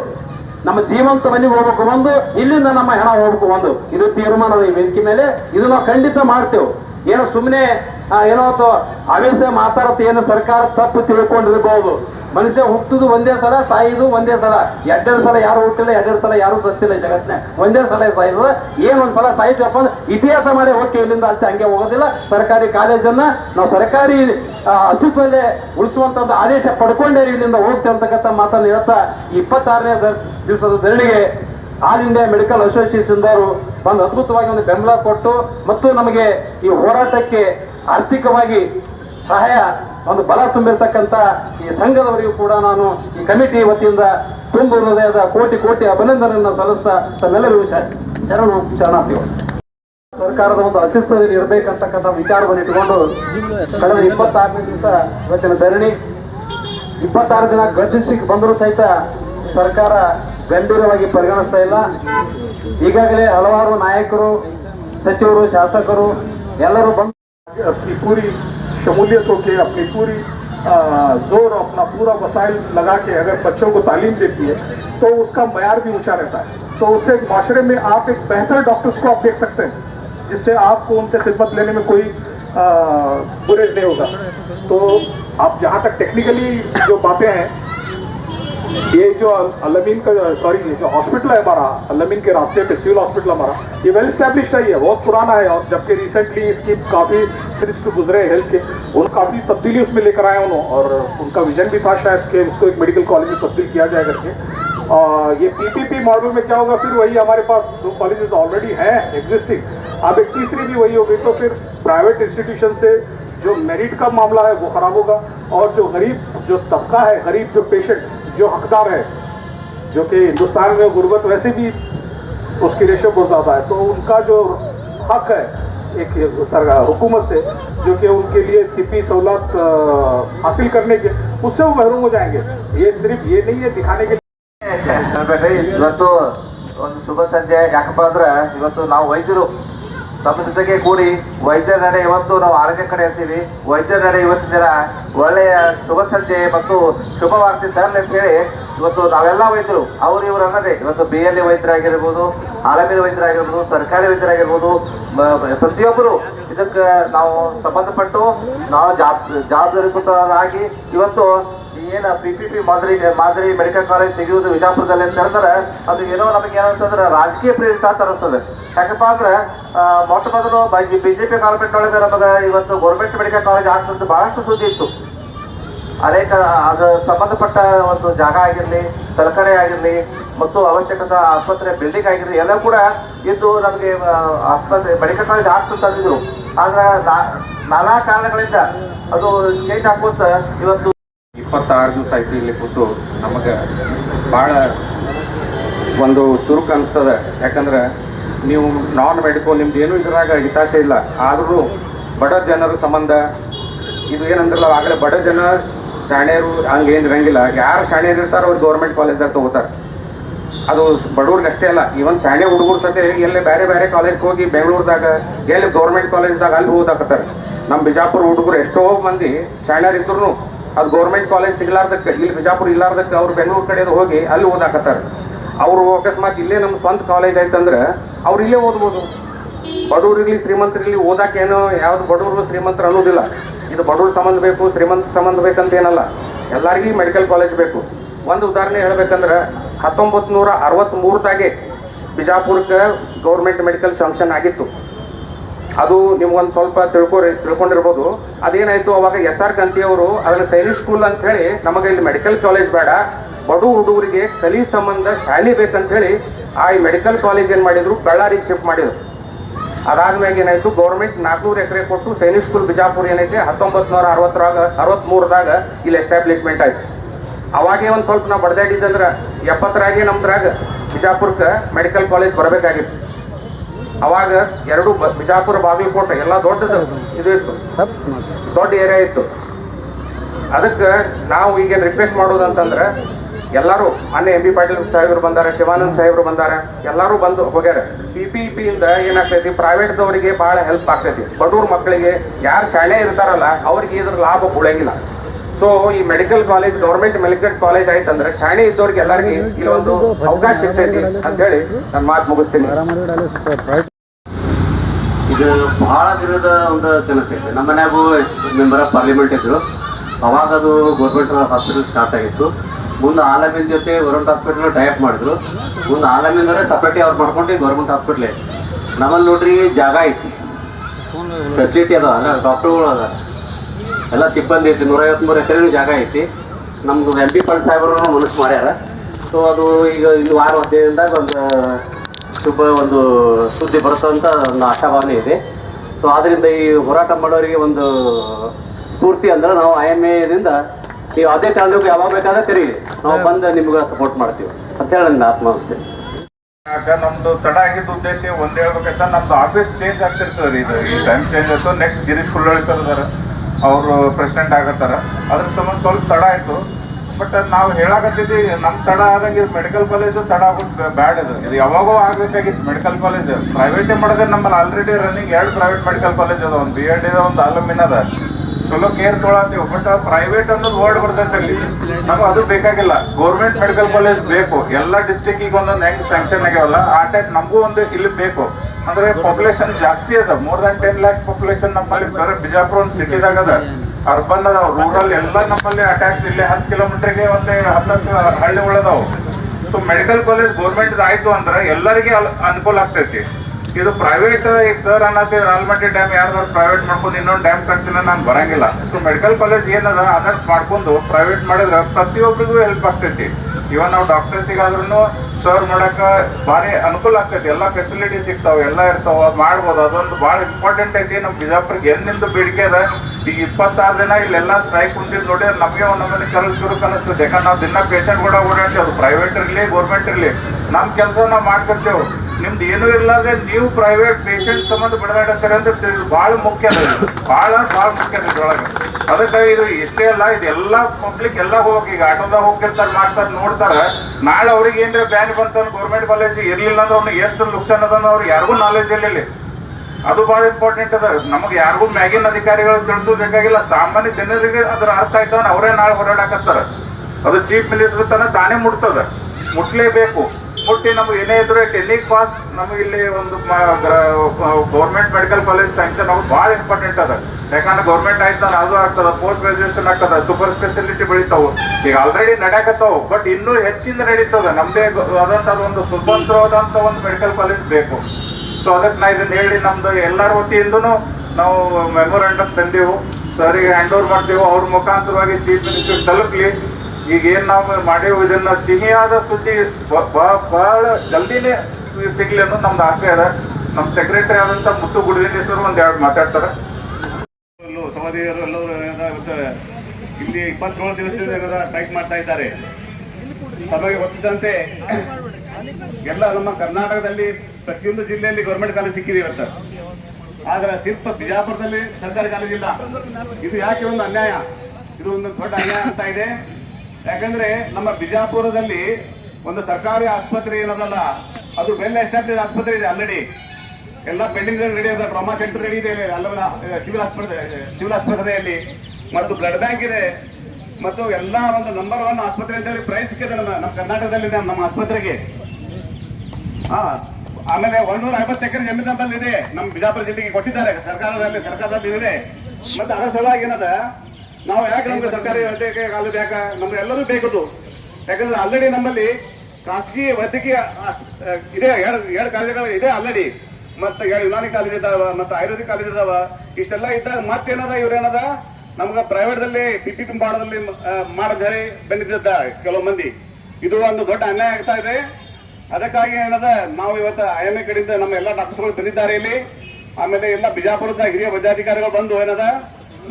ನಮ್ಮ ಜೀವಂತ ಮನೆಗೆ ಹೋಗ್ಬೇಕು ಒಂದು, ಇಲ್ಲಿಂದ ನಮ್ಮ ಹೆಣ ಹೋಗ್ಬೇಕು ಒಂದು. ಇದು ತೀರ್ಮಾನದ ವೇದಿಕೆ ಮೇಲೆ. ಇದು ನಾವು ಖಂಡಿತ ಮಾಡ್ತೇವೆ. ಏನೋ ಸುಮ್ಮನೆ ಏನೋ ವಿಷಯ ಮಾತಾಡತ್ತೆ ಏನು ಸರ್ಕಾರ ತಪ್ಪು ತಿಳ್ಕೊಂಡಿರ್ಬೋದು. ಮನುಷ್ಯ ಹುಟ್ಟುದು ಒಂದೇ ಸಲ ಸಾಯಿದು ಒಂದೇ ಸಲ. ಎರಡೆರಡು ಸಲ ಯಾರು ಹುಟ್ಟಿಲ್ಲ, ಎರಡೆರಡು ಸಲ ಯಾರು ಸತ್ತಿಲ್ಲ ಜಗತ್ತಿನ ಒಂದೇ ಸಲ ಸಾಯಿದ್ರು ಏನ್ ಸಲ ಸಾಯ್ತಪ್ಪ ಅಂದ್ರೆ ಇತಿಹಾಸ ಮಾಡಿ ಹೋಗ್ತೀವಿ ಇಲ್ಲಿಂದ ಅಂತ ಹಂಗೆ ಹೋಗೋದಿಲ್ಲ. ಸರ್ಕಾರಿ ಕಾಲೇಜನ್ನ ನಾವು ಸರ್ಕಾರಿ ಅಸ್ತಿತ್ವದಲ್ಲೇ ಉಳಿಸುವಂತ ಆದೇಶ ಪಡ್ಕೊಂಡೆ ಇಲ್ಲಿಂದ ಹೋಗ್ತೇವೆ ಅಂತಕ್ಕಂಥ ಮಾತನ್ನು ಹೇಳ್ತಾ ಇಪ್ಪತ್ತಾರನೇ ದಿವಸದ ಧರಣಿಗೆ ಆಲ್ ಇಂಡಿಯಾ ಮೆಡಿಕಲ್ ಅಸೋಸಿಯೇಷನ್ದವರು ಒಂದು ಅದ್ಭುತವಾಗಿ ಒಂದು ಬೆಂಬಲ ಕೊಟ್ಟು ಮತ್ತು ನಮಗೆ ಈ ಹೋರಾಟಕ್ಕೆ ಆರ್ಥಿಕವಾಗಿ ಸಹಾಯ, ಒಂದು ಬಲ ತುಂಬಿರ್ತಕ್ಕಂಥ ಈ ಸಂಘದವರಿಗೂ ಕೂಡ ನಾನು ಈ ಕಮಿಟಿ ವತಿಯಿಂದ ತುಂಬ ಹೃದಯದ ಕೋಟಿ ಕೋಟಿ ಅಭಿನಂದನೆಯನ್ನು ಸಲ್ಲಿಸ್ತಾ ತಮ್ಮೆಲ್ಲರಿಗೂ ಶರಣು, ಶರಣಾರ್ಥಿಗಳು. ಸರ್ಕಾರದ ಒಂದು ಅಸ್ತಿತ್ವದಲ್ಲಿ ಇರಬೇಕಂತಕ್ಕಂಥ ವಿಚಾರವನ್ನು ಇಟ್ಟುಕೊಂಡು ಕಳೆದ ಇಪ್ಪತ್ತಾರನೇ ದಿವಸ ಇವತ್ತಿನ ಧರಣಿ, ಇಪ್ಪತ್ತಾರು ದಿನ ಗರ್ಜಿಸಿಕ್ ಬಂದರೂ ಸಹಿತ ಸರ್ಕಾರ ಗಂಭೀರವಾಗಿ ಪರಿಗಣಿಸ್ತಾ ಇಲ್ಲ. ಈಗಾಗಲೇ ಹಲವಾರು ನಾಯಕರು, ಸಚಿವರು, ಶಾಸಕರು ಎಲ್ಲರೂ ಬಂದು अपनी पूरी शमूलियत होके अपनी पूरी ज़ोर अपना पूरा वसाइल लगा के अगर बच्चों को तालीम देती है तो उसका मैार भी ऊँचा रहता है। तो उससे माशरे में आप एक बेहतर डॉक्टर्स को आप देख सकते हैं, जिससे आपको उनसे खिदमत लेने में कोई बुरेज नहीं होगा। तो आप जहाँ तक टेक्निकली जो बातें हैं ये जो अलमीन का, सॉरी जो हॉस्पिटल है हमारा, अलमीन के रास्ते पे सिविल हॉस्पिटल हमारा, ये वेल स्टैब्लिश है, ये बहुत पुराना है, और जबकि रिसेंटली इसकी काफ़ी सिरिस्ट गुजरे हेल्थ के, उन काफ़ी तब्दीली उसमें लेकर आए उन्होंने और उनका विजन भी था शायद कि उसको एक मेडिकल कॉलेज में तब्दील किया जाए करके। और ये पीपीपी मॉडल में क्या होगा, फिर वही हमारे पास दो कॉलेजेस ऑलरेडी हैं एग्जिस्टिंग अब एक तीसरी भी वही होगी तो फिर प्राइवेट इंस्टीट्यूशन से जो मेरिट का मामला है, वो खराब होगा, और जो गरीब, जो तबका है, गरीब, जो पेशेंट जो हकदार है जो कि हिंदुस्तान में गुर्बत वैसे भी उसकी रेशो बहुत ज़्यादा है तो उनका जो हक है एक सरकार हुकूमत से जो कि उनके लिए तिब्बी सहूलत अ, हासिल करने के उससे वो महरूम हो जाएंगे ये सिर्फ ये नहीं है दिखाने के लिए ಹೇಳ್ಬೇಡ್ರಿ ಇವತ್ತು ಒಂದು ಶುಭ ಸಂಜೆ ಯಾಕಪ್ಪ ಅಂದ್ರೆ ಇವತ್ತು ನಾವು ವೈದ್ಯರು ತಮ್ಮ ಜೊತೆಗೆ ಕೂಡಿ ವೈದ್ಯರ ನಡೆ ಇವತ್ತು ನಾವು ಆರೋಗ್ಯ ಕಡೆ ಇರ್ತೀವಿ ವೈದ್ಯರ ನಡೆ ಇವತ್ತಿನ ದಿನ ಒಳ್ಳೆಯ ಶುಭ ಸಂಜೆ ಮತ್ತು ಶುಭ ವಾರ್ತೆ ತರಲಿ ಅಂತ ಹೇಳಿ ಇವತ್ತು ನಾವೆಲ್ಲ ವೈದ್ಯರು, ಅವರು ಇವ್ರು ಅನ್ನೋದೇ ಇವತ್ತು ಬಿ ಎಲ್ ಎ ವೈದ್ಯರಾಗಿರ್ಬೋದು ಆಲಮಿನ ವೈದ್ಯರಾಗಿರ್ಬೋದು, ಸರ್ಕಾರಿ ವೈದ್ಯರಾಗಿರ್ಬೋದು ಪ್ರತಿಯೊಬ್ಬರು ಇದಕ್ಕೆ ನಾವು ಸಂಬಂಧಪಟ್ಟು ನಾವು ಜಾಬ್ ಜವಾಬ್ದಾರಿಕೃತರಾಗಿ ಇವತ್ತು ಏನು ಪಿ ಪಿ ಪಿ ಮಾದರಿ ಮಾದರಿ ಮೆಡಿಕಲ್ ಕಾಲೇಜ್ ತೆಗೆಯುವುದು ವಿಜಾಪುರದಲ್ಲಿ ಅಂತ ಹೇಳಿದ್ರೆ ಅದು ಏನೋ ನಮಗೆ ಏನಂತಂದ್ರೆ ರಾಜಕೀಯ ಪ್ರೇರಿತ ಅಂತ ಅನಿಸ್ತದೆ ಯಾಕಪ್ಪ ಅಂದ್ರೆ ಮೊಟ್ಟ ಮೊದಲು ಬಿ ಜೆ ಪಿ ಗೌರ್ಮೆಂಟ್ ಒಳಗೆ ನಮಗೆ ಇವತ್ತು ಗೌರ್ಮೆಂಟ್ ಮೆಡಿಕಲ್ ಕಾಲೇಜ್ ಆಗ್ತಂತ ಬಹಳಷ್ಟು ಸುದ್ದಿ ಇತ್ತು. ಅನೇಕ, ಅದು ಸಂಬಂಧಪಟ್ಟ ಒಂದು ಜಾಗ ಆಗಿರಲಿ, ಸಲಕರಣೆ ಆಗಿರಲಿ, ಮತ್ತು ಅವಶ್ಯಕತೆ ಆಸ್ಪತ್ರೆ ಬಿಲ್ಡಿಂಗ್ ಆಗಿರಲಿ, ಎಲ್ಲ ಕೂಡ ಇದ್ದು ನಮಗೆ ಆಸ್ಪತ್ರೆ ಮೆಡಿಕಲ್ ಕಾಲೇಜ್ ಆಗ್ತಂತ ಅಂದಿದ್ರು. ಆದ್ರೆ ನಾನಾ ಕಾರಣಗಳಿಂದ ಅದು ಸ್ಟೇಟ್ ಹಾಕುವಂತ ಇವತ್ತು ಇಪ್ಪತ್ತಾರು ದಿವಸ ಆಯ್ತು ಇಲ್ಲಿ ಕೂತು. ನಮಗೆ ಭಾಳ ಒಂದು ಚುರುಕು ಅನಿಸ್ತದೆ. ಯಾಕಂದ್ರೆ ನೀವು ನಾನ್ ಮೆಡಿಕಲ್ ನಿಮ್ದು ಏನೂ ಇದ್ರಾಗ ಹಿತಾಸೆ ಇಲ್ಲ. ಆದರೂ ಬಡ ಜನರ ಸಂಬಂಧ, ಇದು ಏನಂದ್ರಲ್ಲ, ಆಗಲೇ ಬಡ ಜನ ಶಾಣೆಯರು ಏನು ಇರಂಗಿಲ್ಲ. ಯಾರು ಶಾಣೆಯರು ಇರ್ತಾರೋ ಅವ್ರು ಗೌರ್ಮೆಂಟ್ ಕಾಲೇಜ್ದಾಗ ತಗೋತಾರೆ. ಅದು ಬಡವ್ರಿಗೆ ಅಷ್ಟೇ ಅಲ್ಲ ಇವನ್ ಶಾಣೆ ಹುಡುಗರು ಸತೆ ಎಲ್ಲಿ ಬೇರೆ ಬೇರೆ ಕಾಲೇಜ್ಗೆ ಹೋಗಿ ಬೆಂಗಳೂರದಾಗ, ಎಲ್ಲಿ ಗೌರ್ಮೆಂಟ್ ಕಾಲೇಜ್ದಾಗ ಅಲ್ಲಿ ಓದಾಕತ್ತಾರೆ ನಮ್ಮ ಬಿಜಾಪುರ ಹುಡುಗರು ಎಷ್ಟೋ ಮಂದಿ ಶಾಣ್ಯರು ಇದ್ರು ಅದು ಗೌರ್ಮೆಂಟ್ ಕಾಲೇಜ್ ಸಿಗ್ಲಾರ್ದಕ್ಕೆ, ಇಲ್ಲಿ ಬಿಜಾಪುರ ಇಲ್ಲಾರ್ದಕ್ಕೆ ಅವ್ರು ಬೆಂಗಳೂರು ಕಡೆ ಹೋಗಿ ಅಲ್ಲಿ ಓದಾಕತ್ತಾರೆ. ಅವರು ಅಕಸ್ಮಾತ್ ಇಲ್ಲೇ ನಮ್ಮ ಸ್ವಂತ ಕಾಲೇಜ್ ಆಯ್ತಂದ್ರೆ ಅವ್ರು ಇಲ್ಲೇ ಓದ್ಬೋದು. ಬಡವರಿರಲಿ ಶ್ರೀಮಂತರಿರಲಿ ಓದಾಕ ಏನೋ ಯಾವ್ದು ಬಡವರು ಶ್ರೀಮಂತರು ಅನ್ನೋದಿಲ್ಲ. ಇದು ಬಡವ್ರ ಸಂಬಂಧ ಬೇಕು ಶ್ರೀಮಂತ ಸಂಬಂಧ ಬೇಕಂತ ಏನಲ್ಲ ಎಲ್ಲರಿಗೂ ಮೆಡಿಕಲ್ ಕಾಲೇಜ್ ಬೇಕು. ಒಂದು ಉದಾಹರಣೆ ಹೇಳ್ಬೇಕಂದ್ರೆ ಹತ್ತೊಂಬತ್ತು ನೂರ ಅರವತ್ತ್ಮೂರದಾಗೆ ಬಿಜಾಪುರಕ್ಕೆ ಗೌರ್ಮೆಂಟ್ ಮೆಡಿಕಲ್ ಸ್ಯಾಂಕ್ಷನ್ ಆಗಿತ್ತು. ಅದು ನಿಮ್ಗೊಂದು ಸ್ವಲ್ಪ ತಿಳ್ಕೊರಿ ತಿಳ್ಕೊಂಡಿರ್ಬೋದು. ಅದೇನಾಯ್ತು, ಅವಾಗ ಎಸ್ ಆರ್ ಕಂತಿಯವರು ಅದನ್ನ ಸೈನಿಕ್ ಸ್ಕೂಲ್ ಅಂತ ಹೇಳಿ ನಮಗೆ ಇಲ್ಲಿ ಮೆಡಿಕಲ್ ಕಾಲೇಜ್ ಬೇಡ, ಬಡು ಹುಡುಗರಿಗೆ ಕಲಿ ಸಂಬಂಧ ಶಾಲೆ ಬೇಕಂತ ಹೇಳಿ ಆ ಈ ಮೆಡಿಕಲ್ ಕಾಲೇಜ್ ಏನು ಮಾಡಿದ್ರು? ಬಳ್ಳಾರಿಗೆ ಶಿಫ್ಟ್ ಮಾಡಿದ್ರು. ಅದಾದ್ಮೇಲೆ ಏನಾಯ್ತು ಗೌರ್ಮೆಂಟ್ ನಾಲ್ಕುನೂರು ಎಕರೆ ಕೊಟ್ಟು ಸೈನಿಕ್ ಸ್ಕೂಲ್ ಬಿಜಾಪುರ ಏನೈತೆ ಹತ್ತೊಂಬತ್ತು ನೂರ ಅರವತ್ತರಾಗ ಅರವತ್ತ್ಮೂರದಾಗ ಇಲ್ಲಿ ಎಸ್ಟಾಬ್ಲಿಷ್ಮೆಂಟ್ ಆಯ್ತು. ಅವಾಗೇ ಒಂದು ಸ್ವಲ್ಪ ನಾವು ಬಡ್ದಾಡಿದ್ದಂದ್ರೆ ಎಪ್ಪತ್ತರಾಗೆ ನಮ್ದ್ರಾಗ ಬಿಜಾಪುರಕ್ಕೆ ಮೆಡಿಕಲ್ ಕಾಲೇಜ್ ಬರಬೇಕಾಗಿತ್ತು. ಅವಾಗ ಎರಡು ಬಿಜಾಪುರ ಬಾಗಲಕೋಟೆ ಎಲ್ಲ ದೊಡ್ಡದು. ಇದು ಇತ್ತು. ದೊಡ್ಡ ಏರಿಯಾ ಇತ್ತು. ಅದಕ್ಕೆ ನಾವು ಈಗ ರಿಕ್ವೆಸ್ಟ್ ಮಾಡೋದಂತಂದ್ರೆ ಎಲ್ಲರೂ ಮೊನ್ನೆ ಎಂ ಬಿ ಪಾಟೀಲ್ ಸಾಹೇಬರು ಬಂದಾರೆ ಶಿವಾನಂದ್ ಸಾಹೇಬರು ಬಂದಾರೆ ಎಲ್ಲರೂ ಬಂದು ಹೋಗ್ಯಾರ. ಪಿ ಪಿ ಪಿಯಿಂದ ಏನಾಗ್ತೈತಿ ಪ್ರೈವೇಟ್ದವರಿಗೆ ಭಾಳ ಹೆಲ್ಪ್ ಆಗ್ತೈತಿ. ಬಡವ್ರ ಮಕ್ಕಳಿಗೆ ಯಾರು ಶಾಲೆ ಇರ್ತಾರಲ್ಲ ಅವ್ರಿಗೆ ಇದ್ರ ಲಾಭ ಉಳಂಗಿಲ್ಲ ಸೊ ಈ medical college government medical college ಆಯ್ತಂದ್ರೆ ಶಾಣೆ ಇದ್ದವ್ರಿಗೆ ಎಲ್ಲರಿಗೆ ಇಲ್ಲೊಂದು ಅವಕಾಶ ಸಿಗ್ತೈತಿ ಅಂತ ಹೇಳಿ ನನ್ನ ಮಾತು ಮುಗಿಸ್ತೀನಿ. ಇದು ಬಹಳ ದಿನದ ಒಂದು ಕೆಲಸ ಐತೆ ನಮ್ಮ ಮನ್ಯಾಗೂ ಮೆಂಬರ್ ಆಫ್ ಪಾರ್ಲಿಮೆಂಟ್ ಇದ್ರು. ಅವಾಗ ಅದು ಗೌರ್ಮೆಂಟ್ ಹಾಸ್ಪಿಟಲ್ ಸ್ಟಾರ್ಟ್ ಆಗಿತ್ತು. ಮುಂದೆ ಆಲಮಿನ ಜೊತೆ ಗೌರ್ಮೆಂಟ್ ಹಾಸ್ಪಿಟಲ್ ಟೈಪ್ ಮಾಡಿದ್ರು. ಮುಂದೆ ಆಲಮಿನವರೇ ಸಪ್ರೇಟಿ ಅವ್ರು ಮಾಡ್ಕೊಂಡು ಗೌರ್ಮೆಂಟ್ ಹಾಸ್ಪಿಟ್ಲೇ ನಮ್ಮಲ್ಲಿ ನೋಡ್ರಿ ಜಾಗ ಐತಿ. ಫೆಸಿಲಿಟಿ ಅದ ಅಂದ್ರೆ ಡಾಕ್ಟರ್ಗಳು ಅದ ಎಲ್ಲ ಸಿಬ್ಬಂದಿ ಐತಿ. ನೂರೈವತ್ಮೂರು ಎಕರೆ ಜಾಗ ಐತಿ. ನಮ್ದು ಎಲ್ ಬಿ ಪಾಲ್ ಸಾಹೇಬ್ರು ಮನಸ್ಸು ಮಾಡ್ಯಾರ. ಸೊ ಅದು ಈಗ ಇನ್ನು ವಾರ ಹದಿನೈದಿಂದಾಗ ಒಂದು ಶುಭ ಒಂದು ಸುದ್ದಿ ಬರುತ್ತಂತ ಒಂದು ಆಶಾಭಾವನೆ ಇದೆ. ಸೊ ಆದ್ದರಿಂದ ಈ ಹೋರಾಟ ಮಾಡೋರಿಗೆ ಒಂದು ಸ್ಫೂರ್ತಿ ಅಂದ್ರೆ ನಾವು ಐ ಎಂ ಎದಿಂದ ನೀವು ಅದೇ ತಾಲೂಕು ಯಾವಾಗ ಬೇಕಾದ್ರೆ ಕರೀರಿ ನಾವು ಬಂದು ನಿಮ್ಗೆ ಸಪೋರ್ಟ್ ಮಾಡ್ತೀವಿ. ಅಂತ ಹೇಳಿ ನನ್ನ ಆತ್ಮಹತ್ಯೆ ಆಗ ನಮ್ದು ತಡ ಆಗಿದ್ದ ಉದ್ದೇಶ ಒಂದ್ ಹೇಳ್ಬೇಕಂತ ನಮ್ದು ಆಫೀಸ್ ಚೇಂಜ್ ಆಗ್ತಿರ್ತದೆ ಇದು. ಈ ಟೈಮ್ ಚೇಂಜ್ ಆಯ್ತು ನೆಕ್ಸ್ಟ್ ಗಿರೀಶ್ ಸುಳ್ಳಳ್ಳಿ ಸರ್ ಅವರು ಪ್ರೆಸಿಡೆಂಟ್ ಆಗತ್ತಾರ. ಅದ್ರ ಸಂಬಂಧ ಸ್ವಲ್ಪ ತಡ ಆಯ್ತು. ಬಟ್ ನಾವು ಹೇಳಾಕತ್ತಿದ್ವಿ, ನಮ್ ತಡ ಆದಂಗೆ ಮೆಡಿಕಲ್ ಕಾಲೇಜು ತಡ ಆಗೋದು ಬ್ಯಾಡ್ ಇದು. ಇದು ಯಾವಾಗೋ ಆಗ್ಬೇಕಾಗಿತ್ತು ಮೆಡಿಕಲ್ ಕಾಲೇಜ್ ಪ್ರೈವೇಟ್ ಮಾಡಿದ್ರೆ ನಮ್ಮಲ್ಲಿ ಆಲ್ರೆಡಿ ರನ್ನಿಂಗ್ ಎರಡು ಪ್ರೈವೇಟ್ ಮೆಡಿಕಲ್ ಕಾಲೇಜ್ ಅದ ಒಂದು ಬಿ ಎಡ್ ಇದೆ, ಒಂದು ಅಲುಮಿನ್ ಅದ ಚಲೋ ಕೇರ್ ತೊಗೊಳತ್ತೀವಿ ಬಟ್ ಪ್ರೈವೇಟ್ ಅನ್ನೋದು ವರ್ಡ್ ಬರ್ತೈತೆ ಅಲ್ಲಿ. ನಮ್ಗೆ ಅದು ಬೇಕಾಗಿಲ್ಲ. ಗೌರ್ಮೆಂಟ್ ಮೆಡಿಕಲ್ ಕಾಲೇಜ್ ಬೇಕು. ಎಲ್ಲ ಡಿಸ್ಟಿಕ್ಕಿಗೆ ಒಂದೊಂದು ಹೆಂಗ್ ಸ್ಯಾಂಕ್ಷನ್ ಆಗ್ಯಾವಲ್ಲ, ಆ ಟೈಪ್ ನಮಗೂ ಒಂದು ಇಲ್ಲಿ ಬೇಕು. ಅಂದ್ರೆ ಪಾಪ್ಯುಲೇಷನ್ ಜಾಸ್ತಿ ಅದ more than ten lakh population ನಮ್ಮಲ್ಲಿ ಬಿಜಾಪುರ ಒಂದು ಸಿಟಿದಾಗ ಅದ. ಅರ್ಬನ್ ಅದಾವ ರೂರಲ್ ಎಲ್ಲ ನಮ್ಮಲ್ಲಿ ಅಟ್ಯಾಚ್ ಇಲ್ಲೇ ಹತ್ತು ಕಿಲೋಮೀಟರ್ಗೆ ಒಂದು ಹತ್ತತ್ತು ಹಳ್ಳಿಗಳದಾವು ಸೊ ಮೆಡಿಕಲ್ ಕಾಲೇಜ್ ಗೌರ್ಮೆಂಟ್ ಆಯ್ತು ಅಂದ್ರೆ ಎಲ್ಲರಿಗೆ ಅನುಕೂಲ ಆಗ್ತೈತಿ. ಇದು ಪ್ರೈವೇಟ್ ಈಗ ಸರ್ ಅನ್ನತ್ತೆ ಆಲ್ಮಟ್ಟಿ ಡ್ಯಾಮ್ ಯಾರ್ದಾರು ಪ್ರೈವೇಟ್ ಮಾಡ್ಕೊಂಡು ಇನ್ನೊಂದು ಡ್ಯಾಮ್ ಕಟ್ತೀನಿ ನಾನು ಬರಂಗಿಲ್ಲ. ಸೊ ಮೆಡಿಕಲ್ ಕಾಲೇಜ್ ಏನದ? ಅದಷ್ಟು ಮಾಡ್ಕೊಂಡು ಪ್ರೈವೇಟ್ ಮಾಡಿದ್ರೆ ಪ್ರತಿಯೊಬ್ಬರಿಗೂ ಹೆಲ್ಪ್ ಆಗ್ತೈತಿ. ಇವನ್ ನಾವು ಡಾಕ್ಟರ್ಸಿಗಾದ್ರೂ ಸರ್ವ್ ಮಾಡಕ ಭಾರಿ ಅನುಕೂಲ ಆಗ್ತೈತಿ. ಎಲ್ಲ ಫೆಸಿಲಿಟಿ ಸಿಗ್ತಾವ, ಎಲ್ಲ ಇರ್ತಾವ. ಮಾಡ್ಬೋದು. ಅದೊಂದು ಭಾಳ ಇಂಪಾರ್ಟೆಂಟ್ ಐತಿ. ನಮ್ಮ ಬಿಜಾಪುರ್ಗೆ ನಿಂದು ಬೇಡಿಕೆ ಅದ? ಈಗ ಇಪ್ಪತ್ತಾರು ದಿನ ಇಲ್ಲೆಲ್ಲ ಸ್ಟ್ರೈಕ್ ಕುಂತಿದ್ ನೋಡಿ ನಮಗೆ ಒಂದೊಂದು ಕೆಲಸ ಶುರು ಅನಿಸ್ತದೆ ಯಾಕಂದ್ರೆ ನಾವು ದಿನ ಪೇಷಂಟ್ ಕೂಡ ಓಡಾಡ್ತೀವಿ. ಅದು ಪ್ರೈವೇಟ್ ಇರಲಿ ಗೌರ್ಮೆಂಟ್ ಇರಲಿ. ನಮ್ಮ ಕೆಲಸ ನಾವು ಮಾಡ್ತಿರ್ತೇವೆ. ನಿಮ್ದು ಏನೂ ಇರ್ಲಾರ್ದೆ ನೀವು ಪ್ರೈವೇಟ್ ಪೇಷಂಟ್ ಸಂಬಂಧ ಬಿಡದಾಡ್ತಾರೆ ಅಂದ್ರೆ ಬಹಳ ಮುಖ್ಯ ಅದ ಬಹಳ ಭಾಳ ಮುಖ್ಯ ಅದ ಇದ್ರೊಳಗೆ. ಅದಕ್ಕೆ ಇದು ಇಷ್ಟೇ ಅಲ್ಲ, ಇದೆಲ್ಲ ಪಬ್ಲಿಕ್ ಎಲ್ಲ ಹೋಗಿ ಈಗ ಆಟೋದಾಗ ಹೋಗಿರ್ತಾರೆ ಮಾಡ್ತಾರೆ, ನೋಡ್ತಾರೆ. ನಾಳೆ ಅವ್ರಿಗೆ ಏನ್ರ ಬ್ಯಾನ್ ಬಂತ ಗೌರ್ಮೆಂಟ್ ಕಾಲೇಜ್ ಇರ್ಲಿಲ್ಲ ಅಂದ್ರೆ ಅವ್ನಿಗೆ ಎಷ್ಟು ನುಕ್ಸಾನ್ ಅದ ಅವ್ರಿಗೆ ಯಾರಿಗೂ ನಾಲೆಜ್ ಇರಲಿಲ್ಲ. ಅದು ಬಹಳ ಇಂಪಾರ್ಟೆಂಟ್ ಅದ. ನಮಗೆ ಯಾರಿಗೂ ಮ್ಯಾಗಿನ ಅಧಿಕಾರಿಗಳು ತಿಳಿಸೋಬೇಕಾಗಿಲ್ಲ ಸಾಮಾನ್ಯ ಜನರಿಗೆ ಅದರ ಅರ್ಥ ಆಯ್ತಾನ ಅವರೇ ನಾಳೆ ಹೋರಾಡಕತ್ತಾರ. ಅದು ಚೀಫ್ ಮಿನಿಸ್ಟರ್ ತನ ತಾನೇ ಮುಟ್ತದ. ಮುಟ್ಲೇಬೇಕು. ಮುಟ್ಟಿ ನಮ್ಗೆ ಏನೇ ಇದ್ರೆ ಫಾಸ್ಟ್ ಪಾಸ್ ನಮಗೆ ಇಲ್ಲಿ ಒಂದು ಗೌರ್ಮೆಂಟ್ ಮೆಡಿಕಲ್ ಕಾಲೇಜ್ ಸ್ಯಾಂಕ್ಷನ್ ಆಗೋದು ಭಾಳ ಇಂಪಾರ್ಟೆಂಟ್ ಅದ. ಯಾಕಂದ್ರೆ ಗೌರ್ಮೆಂಟ್ ಆಯ್ತಾನ ಅದು ಆಗ್ತದ ಪೋಸ್ಟ್ ಗ್ರಾಜುಯೇಷನ್ ಆಗ್ತದ ಸೂಪರ್ ಸ್ಪೆಷಾಲಿಟಿ ಬೆಳಿತಾವು. ಈಗ ಆಲ್ರೆಡಿ ನಡೆಯಕತ್ತಾವು ಬಟ್ ಇನ್ನೂ ಹೆಚ್ಚಿಂದ ನಡೀತದ. ನಮ್ದೇ ಆದಂತ ಒಂದು ಸ್ವತಂತ್ರವಾದಂತ ಒಂದು ಮೆಡಿಕಲ್ ಕಾಲೇಜ್ ಬೇಕು. ಸೊ ಅದಕ್ಕೆ ನಾ ಇದನ್ನ ಹೇಳಿ ನಮ್ದು ಎಲ್ಲರ ವತಿಯಿಂದನೂ ನಾವು ಮೆಮೊರಾಂಡಮ್ ತಂದೆವು. ಸರಿಗೆ ಹ್ಯಾಂಡ್ ಓವರ್ ಮಾಡ್ತೇವೆ ಅವ್ರ ಮುಖಾಂತರವಾಗಿ ಚೀಫ್ ಮಿನಿಸ್ಟರ್ ತಲುಪಲಿ. ಈಗ ಏನ್ ನಾವು ಮಾಡೇವು ಇದನ್ನ ಸಿಹಿಯಾದ ಸುದ್ದಿ ಬಹಳ ಜಲ್ದಿನೇ ಸಿಗ್ಲಿ ಅನ್ನೋದು ನಮ್ದು ಆಸೆ ಅದ. ನಮ್ಮ ಸೆಕ್ರೆಟರಿ ಆದಂತ ಮುತ್ತು ಗುಡಿದೇಶ್ವರ ಒಂದ್ ಎರಡು ಮಾತಾಡ್ತಾರೆ? ಸಮಾಧಿಯವರು ಎಲ್ಲರೂ ಇಲ್ಲಿ ಇಪ್ಪತ್ತೇಳು ದಿವಸದಿಂದ ಸ್ಟ್ರೈಕ್ ಮಾಡ್ತಾ ಇದ್ದಾರೆ. ತಮಗೆ ಗೊತ್ತಿದ್ದಂತೆ ಎಲ್ಲ ನಮ್ಮ ಕರ್ನಾಟಕದಲ್ಲಿ ಪ್ರತಿಯೊಂದು ಜಿಲ್ಲೆಯಲ್ಲಿ ಗೌರ್ಮೆಂಟ್ ಕಾಲೇಜ್ ಸಿಕ್ಕಿದೆ ಇವತ್ತು. ಆದ್ರೆ ಸಿರ್ಫ ಬಿಜಾಪುರದಲ್ಲಿ ಸರ್ಕಾರಿ ಕಾಲೇಜ್ ಇಲ್ಲ. ಇದು ಯಾಕೆ ಒಂದು ಅನ್ಯಾಯ? ಇದು ಒಂದು ದೊಡ್ಡ ಅನ್ಯಾಯ ಅಂತ ಇದೆ. ಯಾಕಂದ್ರೆ ನಮ್ಮ ಬಿಜಾಪುರದಲ್ಲಿ ಒಂದು ಸರ್ಕಾರಿ ಆಸ್ಪತ್ರೆ ಏನದಲ್ಲ ಅದು ವೆಲ್ ಎಸ್ಟಾಬ್ಲಿಷ್ ಆಸ್ಪತ್ರೆ ಇದೆ ಆಲ್ರೆಡಿ ಎಲ್ಲ ಪೆಂಡಿಂಗ್ ರೆಡಿ ಅದ ಟ್ರಾಮಾ ಸೆಂಟರ್ ರೆಡಿ ಇದೆ, ಅಲ್ಲ ಸಿವಿಲ್ ಆಸ್ಪತ್ರೆ ಸಿವಿಲ್ ಆಸ್ಪತ್ರೆಯಲ್ಲಿ ಮತ್ತು ಬ್ಲಡ್ ಬ್ಯಾಂಕ್ ಇದೆ. ಮತ್ತು ಎಲ್ಲ ಒಂದು ನಂಬರ್ ಒನ್ ಆಸ್ಪತ್ರೆ ಅಂತ ಹೇಳಿ ಪ್ರೈಸ್ ಸಿಕ್ಕಿದೆ ನಮ್ಮ ನಮ್ಮ ಕರ್ನಾಟಕದಲ್ಲಿ ನಮ್ಮ ಆಸ್ಪತ್ರೆಗೆ. ಹಾ, ಆಮೇಲೆ ಒಂದೂರ ಐವತ್ತು ಎಕರೆ ಜಮೀನು ಇದೆ. ನಮ್ಮ ಬಿಜಾಪುರ ಜಿಲ್ಲೆಗೆ ಕೊಟ್ಟಿದ್ದಾರೆ, ಸರ್ಕಾರದಲ್ಲಿ ಸರ್ಕಾರದಲ್ಲಿ ಇದೆ. ಮತ್ತೆ ಅದರ ಸಲುವಾಗಿ ಏನದ ನಾವು ಯಾಕೆ ನಮ್ಗೆ ಸರ್ಕಾರಿ ವೈದ್ಯಕೀಯ ಕಾಲೇಜು ಯಾಕೆ ನಮ್ಗೆ ಎಲ್ಲರೂ ಬೇಕದು. ಯಾಕಂದ್ರೆ ಆಲ್ರೆಡಿ ನಮ್ಮಲ್ಲಿ ಖಾಸಗಿ ವೈದ್ಯಕೀಯ ಇದೆ, ಎರಡು ಎರಡು ಕಾಲೇಜುಗಳು ಇದೆ ಆಲ್ರೆಡಿ ಮತ್ತೆ ಎರಡು ಯುನಾನಿ ಕಾಲೇಜ್ ಇದಾವ, ಮತ್ತೆ ಆಯುರ್ವೇದಿಕ್ ಕಾಲೇಜ್ ಇದಾವ. ಇಷ್ಟೆಲ್ಲ ಇದ್ದಾಗ ಮತ್ತೇನದ ಇವ್ರೇನದ ನಮ್ಗೆ ಪ್ರೈವೇಟ್ ದಲ್ಲಿ ಪಿ ಪಿ ಪಿ ಮಾಡದೇ ಬಂದಿದ್ದ ಕೆಲವು ಮಂದಿ. ಇದು ಒಂದು ದೊಡ್ಡ ಅನ್ಯಾಯ ಆಗ್ತಾ ಇದೆ. ಅದಕ್ಕಾಗಿ ಏನದ, ನಾವು ಇವತ್ತು ಐ ಎಂ ಎ ಕಡೆಯಿಂದ ನಮ್ಮ ಎಲ್ಲ ಡಾಕ್ಟರ್ಸ್ಗಳು ಬಂದಿದ್ದಾರೆ ಇಲ್ಲಿ. ಆಮೇಲೆ ಎಲ್ಲ ಬಿಜಾಪುರದ ಹಿರಿಯ ವೈದ್ಯಾಧಿಕಾರಿಗಳು ಬಂದು ಏನದ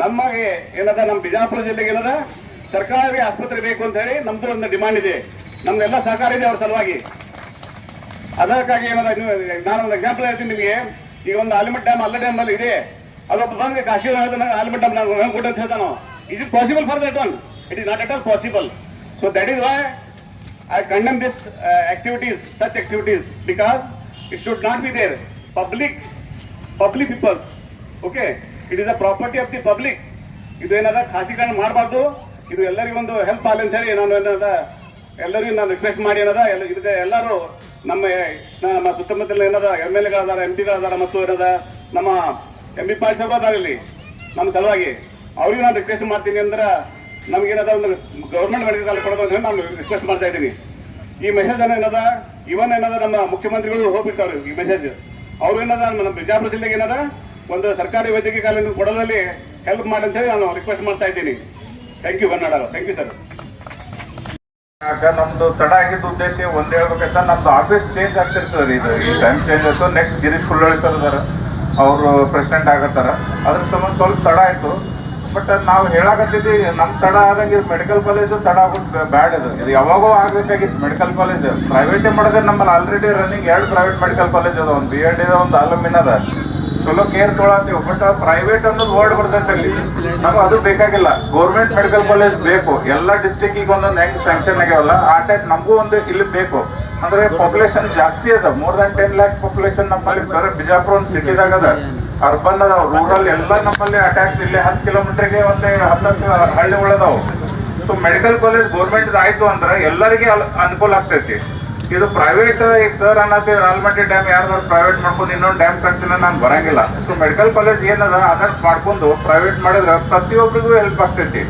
ನಮಗೆ ಏನದ ನಮ್ಮ ಬಿಜಾಪುರ ಜಿಲ್ಲೆಗೆ ಏನದ ಸರ್ಕಾರಿ ಆಸ್ಪತ್ರೆ ಬೇಕು ಅಂತ ಹೇಳಿ ನಮ್ದು ಒಂದು ಡಿಮಾಂಡ್ ಇದೆ. ನಮ್ದೆಲ್ಲ ಸಹಕಾರ ಇದೆ ಅವ್ರ ಸಲುವಾಗಿ. ಅದಕ್ಕಾಗಿ ಏನದ ನಾನು ಒಂದು ಎಕ್ಸಾಂಪಲ್ ಹೇಳ್ತೀನಿ ನಿಮಗೆ. ಈಗ ಒಂದು ಆಲಿಮಟ್ ಡ್ಯಾಮ್ ಅಲ್ಲ ಡ್ಯಾಮ್ ಅಲ್ಲಿ ಇದೆ. ಅದೊಬ್ಬ ಬಂದ್ರೆ ಕಾಶಿ ಆಲಿಮಟ್ ಡ್ಯಾಮ್ ನಾನು ಕೊಟ್ಟು ಅಂತ ಹೇಳ್ತಾನೋ. Is possible for that one it is not at all possible so that is why I condemn this activities such activities because it should not be there public public public people, okay? Is a property of the public ಇದು ಏನದ ಖಾಸಗೀಕರಣ ಮಾಡಬಾರ್ದು. ಇದು ಎಲ್ಲರಿಗೂ ಒಂದು help ಆಗಲಿ ಅಂತ ಹೇಳಿ ನಾನು ಏನದ, ಎಲ್ಲರಿಗೂ ನಾನು ರಿಕ್ವೆಸ್ಟ್ ಮಾಡಿ ಏನದ, ಎಲ್ಲ ಇದಕ್ಕೆ ಎಲ್ಲರೂ ನಮ್ಮ ನಮ್ಮ ಸುತ್ತಮುತ್ತಲ ಏನದ ಎಂ ಎಲ್ ಎಗಳದಾರ, ಎಂ ಪಿಗಳದಾರ ಮತ್ತು ಏನದ, ನಮ್ಮ ಎಂ ಬಿ ಪಾಲ್ ಸಾಹೇಬ್ ನಮ್ಮ ಸಲುವಾಗಿ ಅವ್ರಿಗೂ ನಾನು ರಿಕ್ವೆಸ್ಟ್ ಮಾಡ್ತೀನಿ ಅಂದ್ರೆ ನಮಗೇನದ ಒಂದು ಗೌರ್ಮೆಂಟ್ ಮೆಡಿಕಲ್ ಕಾಲೇಜ್ ಕೊಡಬೇಕು ನಾನು ರಿಕ್ವೆಸ್ಟ್ ಮಾಡ್ತಾ ಇದ್ದೀನಿ. ಈ ಮೆಸೇಜ್ ಅನ್ನ ಏನದ ಇವನ್ ಏನದ ನಮ್ಮ ಮುಖ್ಯಮಂತ್ರಿಗಳು ಹೋಗ್ಬಿಟ್ಟವ್ರು ಈ ಮೆಸೇಜ್ ಅವ್ರು ಏನದ, ನಮ್ಮ ಬಿಜಾಪುರ ಜಿಲ್ಲೆಗೆ ಏನದ ಒಂದು ಸರ್ಕಾರಿ ವೈದ್ಯಕೀಯ ಕಾಲೇಜು ಕೊಡೋದ್ರಲ್ಲಿ ಹೆಲ್ಪ್ ಮಾಡಿ ಅಂತ ಹೇಳಿ ನಾನು ರಿಕ್ವೆಸ್ಟ್ ಮಾಡ್ತಾ ಇದ್ದೀನಿ. Thank you Kannada thank you sir ನಮ್ದು ತಡ ಆಗಿದ್ದ ಉದ್ದೇಶ ಒಂದ್ ಹೇಳ್ಬೇಕಂತ ನಮ್ದು ಆಫೀಸ್ ಚೇಂಜ್ ಆಗ್ತಿರ್ತದೆ ಇದು ಈ ಟೈಮ್ ಚೇಂಜ್ ಆಯ್ತು. ನೆಕ್ಸ್ಟ್ ಗಿರೀಶ್ ಸುಳ್ಳಳ್ಳಿ ಸರ್ ಅದಾರ ಅವರು ಪ್ರೆಸಿಡೆಂಟ್ ಆಗತ್ತಾರ. ಅದ್ರ ಸಂಬಂಧ ಸ್ವಲ್ಪ ತಡ ಆಯ್ತು. ಬಟ್ ನಾವು ಹೇಳಾಕತ್ತಿದ್ವಿ ನಮ್ಮ ತಡ ಆದಂಗೆ ಮೆಡಿಕಲ್ ಕಾಲೇಜು ತಡ ಆಗೋದು ಬ್ಯಾಡ್ ಇದು. ಇದು ಯಾವಾಗೋ ಆಗ್ಬೇಕಾಗಿತ್ತು ಮೆಡಿಕಲ್ ಕಾಲೇಜ್ ಪ್ರೈವೇಟೇ ಮಾಡಿದ್ರೆ ನಮ್ಮಲ್ಲಿ ಆಲ್ರೆಡಿ ರನ್ನಿಂಗ್ ಎರಡು ಪ್ರೈವೇಟ್ ಮೆಡಿಕಲ್ ಕಾಲೇಜ್ ಅದ ಒಂದು ಬಿ ಎಡ್ ಇದೆ ಒಂದು ಅಲಮಿನ್ ಅದ ಚಲೋ ಕೇರ್ ತೊಗೊಳತ್ತೀವಿ. ಬಟ್ ಪ್ರೈವೇಟ್ ಅನ್ನೋದು ವರ್ಡ್ ಬರ್ತೈತೆ ಅಲ್ಲಿ. ನಮ್ಗೆ ಅದು ಬೇಕಾಗಿಲ್ಲ. ಗೌರ್ಮೆಂಟ್ ಮೆಡಿಕಲ್ ಕಾಲೇಜ್ ಬೇಕು. ಎಲ್ಲ ಡಿಸ್ಟಿಕ್ಕಿಗೆ ಒಂದೊಂದು ಹೆಂಗ್ ಸ್ಯಾಂಕ್ಷನ್ ಆಗ್ಯಾವಲ್ಲ, ಆ ಟೈಪ್ ನಮಗೂ ಒಂದು ಇಲ್ಲಿ ಬೇಕು. ಅಂದ್ರೆ ಪಾಪ್ಯುಲೇಷನ್ ಜಾಸ್ತಿ ಅದ. More than ten lakh population ನಮ್ಮಲ್ಲಿ ಬರ ಬಿಜಾಪುರ ಒಂದು ಸಿಟಿದಾಗ ಅದ. ಅರ್ಬನ್ ಅದಾವ ರೂರಲ್ ಎಲ್ಲ ನಮ್ಮಲ್ಲಿ ಅಟ್ಯಾಚ್ ಇಲ್ಲಿ ಹತ್ತು ಕಿಲೋಮೀಟರ್ಗೆ ಒಂದು ಹತ್ತತ್ತು ಹಳ್ಳಿಗಳದಾವು ಸೊ ಮೆಡಿಕಲ್ ಕಾಲೇಜ್ ಗೌರ್ಮೆಂಟ್ ಆಯ್ತು ಅಂದ್ರೆ ಎಲ್ಲರಿಗೆ ಅನುಕೂಲ ಆಗ್ತೈತಿ. ಇದು ಪ್ರೈವೇಟ್ ಈಗ ಸರ್ ಅನ್ನತ್ತೆ ಆಲ್ಮಟ್ಟಿ ಡ್ಯಾಮ್ ಯಾರ್ದಾರು ಪ್ರೈವೇಟ್ ಮಾಡ್ಕೊಂಡು ಇನ್ನೊಂದು ಡ್ಯಾಮ್ ಕಟ್ತೀನಿ ನಾನು ಬರಂಗಿಲ್ಲ. ಸೊ ಮೆಡಿಕಲ್ ಕಾಲೇಜ್ ಏನದ, ಅದಷ್ಟು ಮಾಡ್ಕೊಂಡು ಪ್ರೈವೇಟ್ ಮಾಡಿದ್ರೆ ಪ್ರತಿಯೊಬ್ಬರಿಗೂ ಹೆಲ್ಪ್ ಆಗ್ತೈತಿ.